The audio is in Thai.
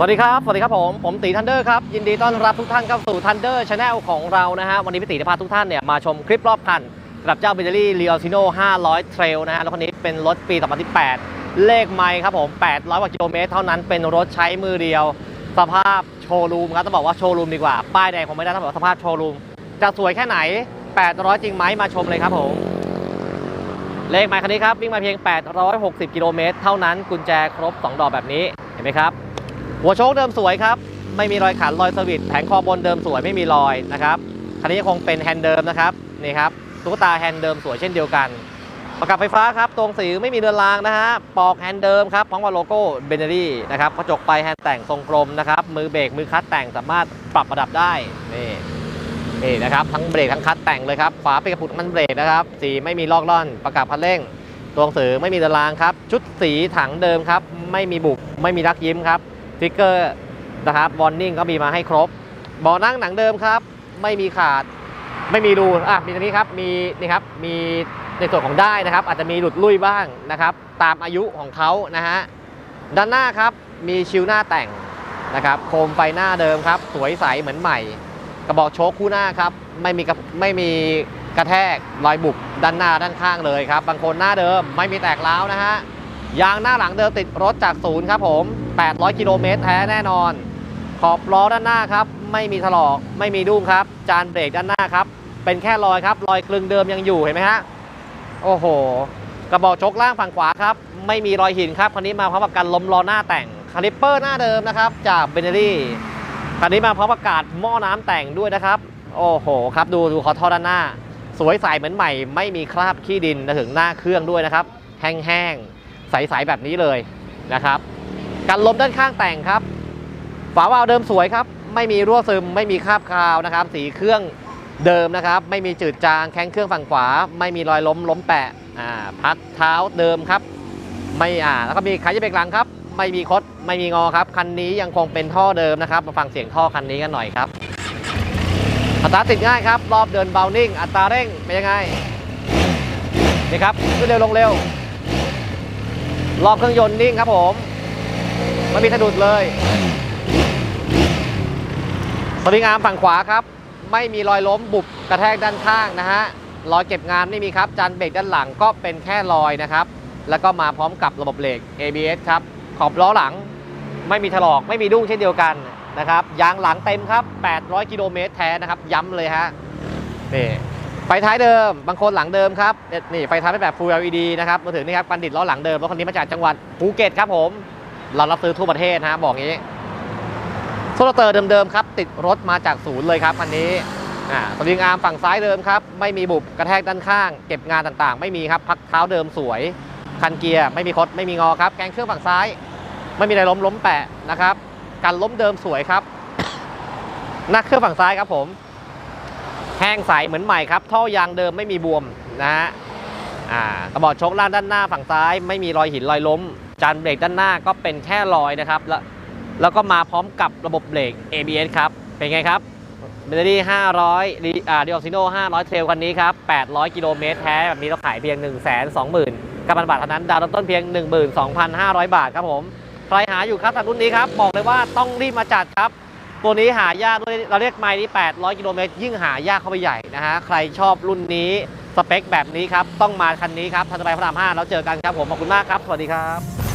สวัสดีครับ สวัสดีครับผม ผมตีทันเดอร์ครับ ยินดีต้อนรับทุกท่านเข้าสู่ทันเดอร์ชาแนลของเรานะฮะ วันนี้พี่ตีจะพาทุกท่านเนี่ยมาชมคลิปรอบคันกับเจ้าเบนเจอรี่ลีออซิโน่500 เทรลนะฮะ แล้วคันนี้เป็นรถปี 2018 เลขไมค์ครับผม 800กว่ากิโลเมตรเท่านั้น เป็นรถใช้มือเดียว สภาพโชว์รูมครับ ต้องบอกว่าโชว์รูมดีกว่า ป้ายแดงผมไม่ได้ต้องบอกสภาพโชว์รูม จะสวยแค่ไหน 800 จริงไหมมาชมเลยครับผม เลขไมค์คันนี้ครับวิ่งมาเพียง 860 กิโลเมตรเท่านั้น กุญแจครบ 2 ดอกแบบนี้ เห็นไหมครับ หัวโชคเดิมสวยครับ ไม่มีรอยขันรอยสวิตช์แผงคอบนเดิมสวยไม่มีรอยนะครับคันนี้คงเป็นแฮนด์เดิมนะครับนี่ครับตุ๊กตาแฮนด์เดิมสวยเช่นเดียวกัน ประกับไฟฟ้าครับตรงสีไม่มีเรือนรางนะฮะปอกแฮนด์เดิมครับพร้อมกับโลโก้เบนเนอรี่นะครับกระจกไปแฮนด์แต่งทรงกลมนะครับมือเบรกมือคัดแต่งสามารถปรับระดับได้นี่นี่นะครับทั้งเบรกทั้งคัดแต่งเลยครับฝาเป็นกระปุกมันเบรกนะครับสีไม่มีลอกล่อน ประกับพันเร่ง ตัวหนังสือไม่มีเรือนรางครับ ชุดสีถังเดิมครับ ไม่มีบุบไม่มีรักยิ้มครับ สติ๊กเกอร์นะครับวอร์นิ่งก็มีมาให้ครบเบาะนั่งหนังเดิมครับ ไม่มีขาดไม่มีรูอะมีตรงนี้ครับมีนี่ครับมีในส่วนของได้นะครับ อาจจะมีหลุดลุ่ยบ้างนะครับ ตามอายุของเขานะฮะด้านหน้าครับมีชิวหน้าแต่งนะครับ โคมไฟหน้าเดิมครับ สวยใสเหมือนใหม่ กระบอกโชคคู่หน้าครับ ไม่มีกระไม่มีกระแทกรอยบุบด้านหน้าด้านข้างเลยครับ บางคนหน้าเดิมไม่มีแตกร้าวนะฮะยางหน้าหลังเดิมติดรถจากศูนย์ครับผม 800 กิโลเมตรแท้แน่นอน ขอบล้อด้านหน้าครับ ไม่มีถลอก ไม่มีดุ้งครับ จานเบรกด้านหน้าครับ เป็นแค่รอยครับ รอยกลึงเดิมยังอยู่เห็นไหมฮะ โอ้โห กระบอกชกล่างฝั่งขวาครับ ไม่มีรอยหินครับ คันนี้มาพร้อมกับการล้มล้อหน้าแต่ง คาลิปเปอร์หน้าเดิมนะครับ จากเบเนอรี่ คันนี้มาพร้อมประกาศหม้อน้ำแต่งด้วยนะครับ โอ้โห ครับ ดูดูขอท่อด้านหน้า สวยใสเหมือนใหม่ ไม่มีคราบขี้ดินถึงหน้าเครื่องด้วยนะครับ แห้งๆ ใสๆแบบนี้เลยนะครับ กันลมด้านข้างแต่งครับ ฝาวาล์วเดิมสวยครับ ไม่มีรั่วซึม ไม่มีคราบคาวนะครับ สีเครื่องเดิมนะครับ ไม่มีจืดจางแข้งเครื่องฝั่งขวา ไม่มีรอยล้มล้มแปะอ่าพักเท้าเดิมครับ ไม่อ่าแล้วก็มีขายเบรกหลังครับ ไม่มีคดไม่มีงอครับคันนี้ยังคงเป็นท่อเดิมนะครับ มาฟังเสียงท่อคันนี้กันหน่อยครับ อัตราติดง่ายครับรอบเดินเบานิ่ง อัตราเร่งเป็นยังไงนี่ครับขึ้นเร็วลงเร็วรอบเครื่องยนต์นิ่งครับผม ไม่มีสะดุดเลย สวิงอาร์มฝั่งขวาครับ ไม่มีรอยล้มบุบกระแทกด้านข้างนะฮะรอยเก็บงานไม่มีครับ จานเบรกด้านหลังก็เป็นแค่รอยนะครับ แล้วก็มาพร้อมกับระบบเบรก ABS ครับ ขอบล้อหลัง ไม่มีถลอกไม่มีดุ้งเช่นเดียวกันนะครับ ยางหลังเต็มครับ 800 กิโลเมตรแท้นะครับ ย้ำเลยฮะนี่ไฟท้ายเดิม บางคนหลังเดิมครับ นี่ไฟท้ายเป็นแบบ Full LED นะครับมาถึงนี่ครับปันดิตล้อหลังเดิมรถคันนี้มาจากจังหวัดภูเก็ตครับผม เรารับซื้อทั่วประเทศนะฮะบอกงี้โซลาเตอร์เดิมๆครับ ติดรถมาจากศูนย์เลยครับคันนี้อ่าสวิงอาร์มฝั่งซ้ายเดิมครับ ไม่มีบุบกระแทกด้านข้าง เก็บงานต่างๆ ไม่มีครับ พักเท้าเดิมสวย คันเกียร์ไม่มีคดไม่มีงอครับ แกงเครื่องฝั่งซ้าย ไม่มีอะไรล้มล้มแปะนะครับการล้มเดิมสวยครับหนักเครื่องฝั่งซ้ายครับผม แห้งใสเหมือนใหม่ครับ ท่อยางเดิมไม่มีบวมนะฮะอ่ากระบอกชคล่างด้านหน้าฝั่งซ้าย ไม่มีรอยหินรอยล้ม จานเบรกด้านหน้าก็เป็นแค่รอยนะครับ แล้วแล้วก็มาพร้อมกับระบบเบรก ABS ครับ เป็นไงครับเบนดี้500ดีอ่าดิออกซิโน่500 เทรลคันนี้ครับ 800 กิโลเมตรแท้แบบนี้เราขายเพียง 1 2 0 0 0 0กับพันบาทเท่านั้น ดาวน์ต้นเพียง 12,500 บาทครับผม ใครหาอยู่ครับสำหรับรุ่นนี้ครับ บอกเลยว่าต้องรีบมาจัดครับ ตัวนี้หายากด้วยเราเรียกไมล์นี้ 800 กิโลเมตร ยิ่งหายากเข้าไปใหญ่นะฮะ ใครชอบรุ่นนี้สเปคแบบนี้ครับ ต้องมาคันนี้ครับทันสบายพระราม5แล้วเจอกันครับผม ขอบคุณมากครับ สวัสดีครับ